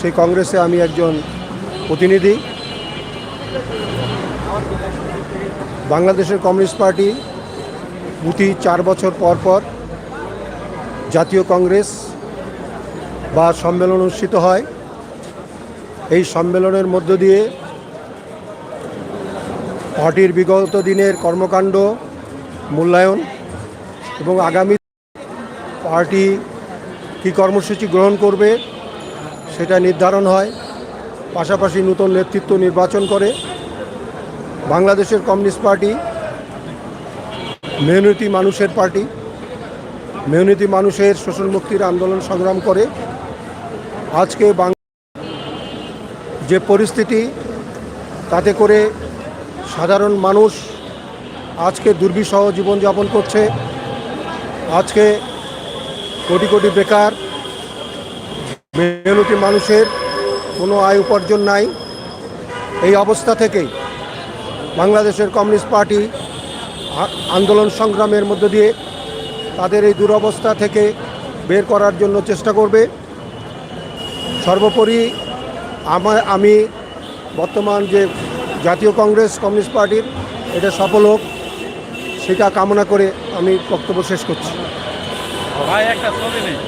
সেই কংগ্রেসে আমি একজন প্রতিনিধি। বাংলাদেশের কমিউনিস্ট পার্টি প্রতি চার বছর পর পর জাতীয় কংগ্রেস বা সম্মেলন অনুষ্ঠিত হয়। এই সম্মেলনের মধ্য দিয়ে পার্টির বিগত দিনের কর্মকাণ্ড, মূল্যায়ন এবং আগামী পার্টি কী কর্মসূচি গ্রহণ করবে সেটা নির্ধারণ হয়, পাশাপাশি নতুন নেতৃত্ব নির্বাচন করে। বাংলাদেশের কমিউনিস্ট পার্টি, মেহনতি মানুষের পার্টি, মেহনতি মানুষের শোষণ মুক্তির আন্দোলন সংগ্রাম করে। আজকে যে পরিস্থিতি, তাতে করে সাধারণ মানুষ আজকে দুর্বিষহ জীবনযাপন করছে। আজকে কোটি কোটি বেকার মেহনতি মানুষের কোনো আয় উপার্জন নাই। এই অবস্থা থেকেই বাংলাদেশের কমিউনিস্ট পার্টি আন্দোলন সংগ্রামের মধ্য দিয়ে তাদের এই দুরবস্থা থেকে বের করার জন্য চেষ্টা করবে। সর্বোপরি আমার আমি বর্তমান যে জাতীয় কংগ্রেস, কমিউনিস্ট পার্টির, এটা সফল হোক, সেটা কামনা করে আমি বক্তব্য শেষ করছি। ভাই, একটা ছবি নেই।